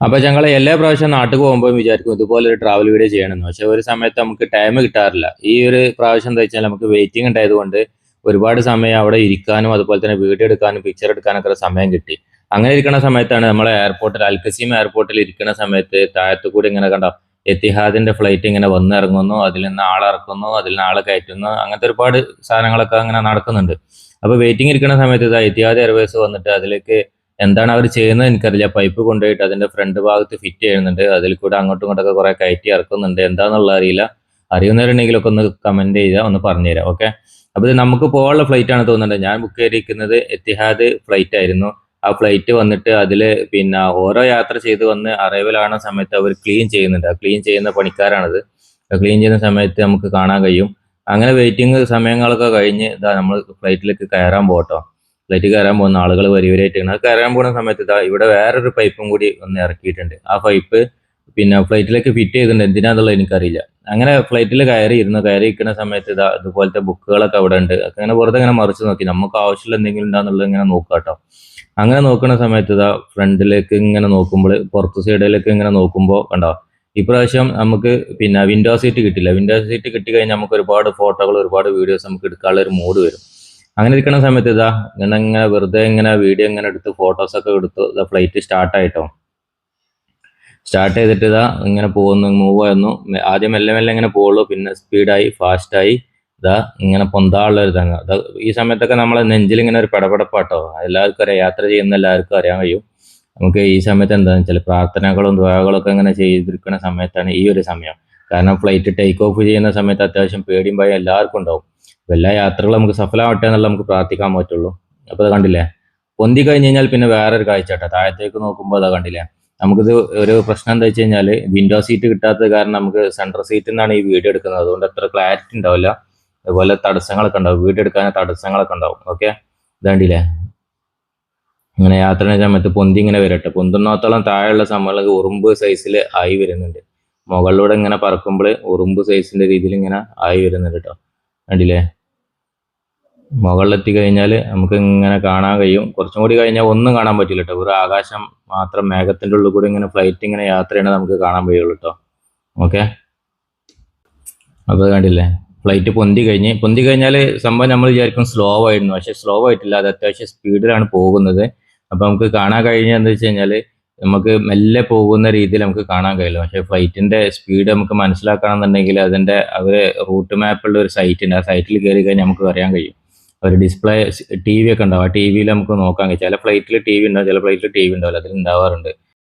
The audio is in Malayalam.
അപ്പൊ ഞങ്ങൾ എല്ലാ പ്രാവശ്യം നാട്ടിൽ പോകുമ്പോൾ വിചാരിക്കും ഇതുപോലെ ഒരു ട്രാവൽ വീഡിയോ ചെയ്യണമെന്ന്. പക്ഷെ ഒരു സമയത്ത് നമുക്ക് ടൈം കിട്ടാറില്ല. ഈ ഒരു പ്രാവശ്യം എന്താ വെച്ചാൽ നമുക്ക് വെയിറ്റിംഗ് ഉണ്ടായതുകൊണ്ട് ഒരുപാട് സമയം അവിടെ ഇരിക്കാനും അതുപോലെ തന്നെ വീഡിയോ എടുക്കാനും പിക്ചർ എടുക്കാനൊക്കെ സമയം കിട്ടി. അങ്ങനെ ഇരിക്കുന്ന സമയത്താണ് നമ്മളെ എയർപോർട്ടിൽ അൽക്കസീം എയർപോർട്ടിൽ ഇരിക്കുന്ന സമയത്ത് താഴത്തു കൂടി ഇങ്ങനെ കണ്ട എത്തിഹാദിന്റെ ഫ്ലൈറ്റ് ഇങ്ങനെ വന്നിറങ്ങുന്നു അതിൽ നിന്ന് ആളിറക്കുന്നു അതിൽ നിന്ന് ആളെ കയറ്റുന്നു അങ്ങനത്തെ ഒരുപാട് സാധനങ്ങളൊക്കെ അങ്ങനെ നടക്കുന്നുണ്ട്. അപ്പൊ വെയിറ്റിംഗ് ഇരിക്കുന്ന സമയത്ത് ഇതാ എത്തിഹാദ് എയർവേസ് വന്നിട്ട് അതിലേക്ക് എന്താണ് അവർ ചെയ്യുന്നത് എനിക്കറിയില്ല. പൈപ്പ് കൊണ്ടുപോയിട്ട് അതിന്റെ ഫ്രണ്ട് ഭാഗത്ത് ഫിറ്റ് ചെയ്യുന്നുണ്ട്. അതിൽ കൂടെ അങ്ങോട്ടും ഇങ്ങോട്ടൊക്കെ കുറെ കയറ്റി ഇറക്കുന്നുണ്ട്. എന്താന്നുള്ള അറിയില്ല. അറിയുന്നവരുണ്ടെങ്കിലൊക്കെ ഒന്ന് കമന്റ് ചെയ്യുക ഒന്ന് പറഞ്ഞുതരാം. ഓക്കെ അപ്പൊ ഇത് നമുക്ക് പോകാനുള്ള ഫ്ലൈറ്റ് ആണ് തോന്നുന്നുണ്ട്. ഞാൻ ബുക്ക് ചെയ്തിരിക്കുന്നത് എത്തിഹാദ് ഫ്ലൈറ്റ് ആയിരുന്നു. ആ ഫ്ലൈറ്റ് വന്നിട്ട് അതിൽ പിന്നെ ഓരോ യാത്ര ചെയ്ത് വന്ന് അറൈവൽ സമയത്ത് അവർ ക്ലീൻ ചെയ്യുന്നുണ്ട്. ആ ക്ലീൻ ചെയ്യുന്ന പണിക്കാരാണത്. ക്ലീൻ ചെയ്യുന്ന സമയത്ത് നമുക്ക് കാണാൻ കഴിയും. അങ്ങനെ വെയിറ്റിംഗ് സമയങ്ങളൊക്കെ കഴിഞ്ഞ് ഇതാ നമ്മൾ ഫ്ലൈറ്റിലേക്ക് കയറാൻ പോകട്ടോ ഫ്ലൈറ്റ് കയറാൻ പോകുന്ന ആളുകൾ വരിവരായിട്ടാണ് അത് കയറാൻ പോകുന്ന സമയത്ത് ഇവിടെ വേറൊരു പൈപ്പും കൂടി ഒന്ന് ഇറക്കിയിട്ടുണ്ട്. ആ പൈപ്പ് പിന്നെ ഫ്ലൈറ്റിലേക്ക് ഫിറ്റ് ചെയ്തിട്ടുണ്ട്. എന്തിനാന്നുള്ളത് എനിക്കറിയില്ല. അങ്ങനെ ഫ്ലൈറ്റിൽ കയറി ഇരുന്ന് കയറി ഇരിക്കുന്ന സമയത്ത് ഇതാ ഇതുപോലത്തെ ബുക്കുകളൊക്കെ അവിടെ ഉണ്ട്. അങ്ങനെ വെറുതെ ഇങ്ങനെ മറിച്ച് നോക്കി. നമുക്ക് ആവശ്യമുള്ള എന്തെങ്കിലും ഉണ്ടാന്നുള്ളത് ഇങ്ങനെ നോക്കാം കേട്ടോ. അങ്ങനെ നോക്കുന്ന സമയത്ത് ഇതാ ഫ്രണ്ടിലേക്ക് ഇങ്ങനെ നോക്കുമ്പോൾ പുറത്ത് സൈഡിലേക്ക് ഇങ്ങനെ നോക്കുമ്പോൾ കണ്ടോ ഇപ്രാവശ്യം നമുക്ക് പിന്നെ വിൻഡോ സീറ്റ് കിട്ടില്ല. വിൻഡോ സീറ്റ് കിട്ടി കഴിഞ്ഞാൽ നമുക്ക് ഒരുപാട് ഫോട്ടോകൾ ഒരുപാട് വീഡിയോസ് നമുക്ക് എടുക്കാനുള്ള ഒരു മൂഡ് വരും. അങ്ങനെ ഇരിക്കുന്ന സമയത്ത് ഇതാ ഇങ്ങനെ ഇങ്ങനെ വെറുതെ ഇങ്ങനെ വീഡിയോ ഇങ്ങനെ എടുത്ത് ഫോട്ടോസ് ഒക്കെ എടുത്ത് ഇതാ ഫ്ലൈറ്റ് സ്റ്റാർട്ടായിട്ടോ സ്റ്റാർട്ട് ചെയ്തിട്ട് ഇതാ ഇങ്ങനെ പോകുന്നു മൂവ് ആയിരുന്നു. ആദ്യം മെല്ലെ മെല്ലെ ഇങ്ങനെ പോകുള്ളൂ പിന്നെ സ്പീഡായി ഫാസ്റ്റായി ഇതാ ഇങ്ങനെ പൊന്താനുള്ള ഒരു തങ്ങ. ഈ സമയത്തൊക്കെ നമ്മളെ നെഞ്ചിൽ ഇങ്ങനെ ഒരു പടപടപ്പാട്ടോ. എല്ലാവർക്കും അറിയാം യാത്ര ചെയ്യുന്ന എല്ലാവർക്കും അറിയാൻ കഴിയും നമുക്ക് ഈ സമയത്ത് എന്താണെന്ന് വെച്ചാൽ പ്രാർത്ഥനകളും ദ്വാകളും ഒക്കെ ഇങ്ങനെ ചെയ്തിരിക്കുന്ന സമയത്താണ് ഈ ഒരു സമയം. കാരണം ഫ്ലൈറ്റ് ടേക്ക് ഓഫ് ചെയ്യുന്ന സമയത്ത് അത്യാവശ്യം പേടിയും ഭയം എല്ലാവർക്കും ഉണ്ടാവും. അപ്പൊ എല്ലാ യാത്രകളും നമുക്ക് സഫലമാവട്ടെ എന്നുള്ള നമുക്ക് പ്രാർത്ഥിക്കാൻ പറ്റുള്ളൂ. അപ്പൊ അത് കണ്ടില്ലേ? പൊന്തി കഴിഞ്ഞ് കഴിഞ്ഞാൽ പിന്നെ വേറൊരു കാഴ്ച കേട്ടോ. താഴത്തേക്ക് നോക്കുമ്പോൾ അതാ കണ്ടില്ലേ? നമുക്കിത് ഒരു പ്രശ്നം എന്താ വെച്ച് കഴിഞ്ഞാൽ വിൻഡോ സീറ്റ് കിട്ടാത്തത് കാരണം നമുക്ക് സെൻട്രൽ സീറ്റിൽ നിന്നാണ് ഈ വീഡിയോ എടുക്കുന്നത്. അതുകൊണ്ട് അത്ര ക്ലാരിറ്റി ഉണ്ടാവില്ല. അതുപോലെ തടസ്സങ്ങളൊക്കെ ഉണ്ടാവും. വീഡിയോ എടുക്കാൻ തടസ്സങ്ങളൊക്കെ ഉണ്ടാവും. ഓക്കെ ഇതാണ്ടില്ലേ ഇങ്ങനെ യാത്ര സമയത്ത് പൊന്തി ഇങ്ങനെ വരട്ടെ. പൊന്തുന്നോത്തോളം താഴെയുള്ള സമയങ്ങളിൽ ഉറുമ്പ് സൈസിൽ ആയി വരുന്നുണ്ട്. മുകളിലൂടെ ഇങ്ങനെ പറക്കുമ്പോൾ ഉറുമ്പ് സൈസിന്റെ രീതിയിൽ ഇങ്ങനെ ആയി വരുന്നുണ്ട് കേട്ടോ കണ്ടില്ലേ? മുകളിലെത്തി കഴിഞ്ഞാൽ നമുക്ക് ഇങ്ങനെ കാണാൻ കഴിയും. കുറച്ചും കൂടി കഴിഞ്ഞാൽ ഒന്നും കാണാൻ പറ്റില്ല കേട്ടോ ഒരു ആകാശം മാത്രം മേഘത്തിന്റെ ഉള്ളിൽ കൂടി ഇങ്ങനെ ഫ്ലൈറ്റ് ഇങ്ങനെ യാത്ര നമുക്ക് കാണാൻ കഴിയുള്ളൂ കേട്ടോ ഓക്കെ അപ്പോൾ കണ്ടില്ലേ? ഫ്ലൈറ്റ് പൊന്തി കഴിഞ്ഞ് പൊന്തി കഴിഞ്ഞാൽ സംഭവം നമ്മൾ വിചാരിക്കും സ്ലോ ആയിരുന്നു. പക്ഷെ സ്ലോ ആയിട്ടില്ല. അത് അത്യാവശ്യം സ്പീഡിലാണ് പോകുന്നത്. അപ്പൊ നമുക്ക് കാണാൻ കഴിഞ്ഞാൽ എന്താ വെച്ച് കഴിഞ്ഞാൽ നമുക്ക് മെല്ലെ പോകുന്ന രീതിയിൽ നമുക്ക് കാണാൻ കഴിയില്ല. പക്ഷെ ഫ്ലൈറ്റിന്റെ സ്പീഡ് നമുക്ക് മനസ്സിലാക്കണമെന്നുണ്ടെങ്കിൽ അതിന്റെ അവർ റൂട്ട് മാപ്പുള്ള ഒരു സൈറ്റ് ഉണ്ട്. ആ സൈറ്റിൽ കയറി കഴിഞ്ഞാൽ നമുക്ക് അറിയാൻ കഴിയും. ഒരു ഡിസ്പ്ലേ ടി വി ഒക്കെ ഉണ്ടാവും. ആ ടി വിയിൽ നമുക്ക് നോക്കാൻ കഴിയും. ചില ഫ്ലൈറ്റിൽ ടി വി ഉണ്ടാവും ചില ഫ്ലൈറ്റിൽ ടി വി ഉണ്ടാവില്ല. അതിൽ ഉണ്ടാവാറുണ്ട്.